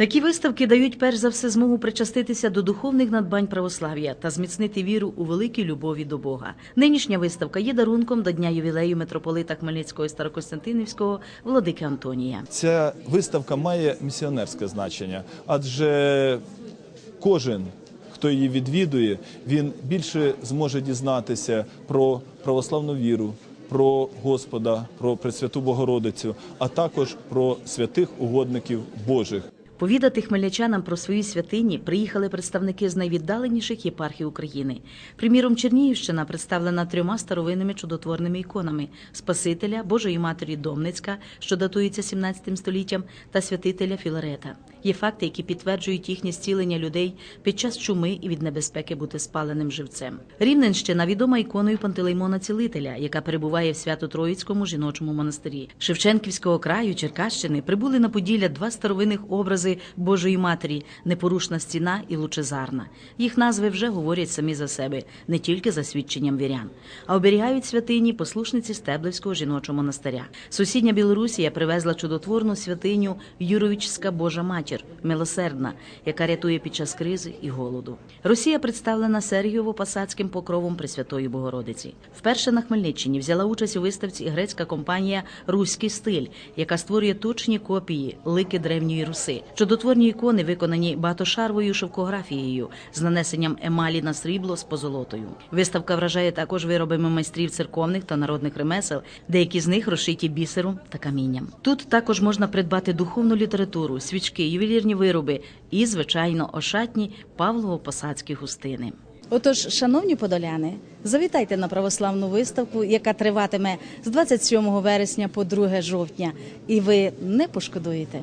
Такі виставки дають перш за все змогу причаститися до духовних надбань православ'я та зміцнити віру у великій любові до Бога. Нинішня виставка є дарунком до дня ювілею митрополита Хмельницького і Старокостянтинівського владики Антонія. Ця виставка має місіонерське значення, адже кожен, хто її відвідує, він більше зможе дізнатися про православну віру, про Господа, про Пресвяту Богородицю, а також про святих угодників Божих. Повідати хмельничанам про свої святині приїхали представники з найвіддаленіших єпархій України. Приміром, Чернігівщина представлена трьома старовинними чудотворними іконами Спасителя, Божої Матері Домницька, що датується 17 століттям, та святителя Філарета. Є факти, які підтверджують їхнє зцілення людей під час чуми і від небезпеки бути спаленим живцем. Рівненщина відома іконою Пантелеймона Цілителя, яка перебуває в Свято-Троїцькому жіночому монастирі. Шевченківського краю Черкащини прибули на Поділля два старовинних образи Божої Матері Непорушна стіна і Лучезарна. Їх назви вже говорять самі за себе, не тільки за свідченням вірян, а оберігають святині послушниці Стеблевського жіночого монастиря. Сусідня Білорусія привезла чудотворну святиню Юровічська Божа Матір, милосердна, яка рятує під час кризи і голоду. Росія представлена Сергієво-Посадським покровом Пресвятої Богородиці. Вперше на Хмельниччині взяла участь у виставці грецька компанія Руський стиль, яка створює точні копії лики древньої руси. Чудотворні ікони виконані багатошарвою шовкографією з нанесенням емалі на срібло з позолотою. Виставка вражає також виробами майстрів церковних та народних ремесел, деякі з них розшиті бісером та камінням. Тут також можна придбати духовну літературу, свічки, ювелірні вироби і, звичайно, ошатні Павлово-посадські густини. Отож, шановні подоляни, завітайте на православну виставку, яка триватиме з 27 вересня по 2 жовтня, і ви не пошкодуєте.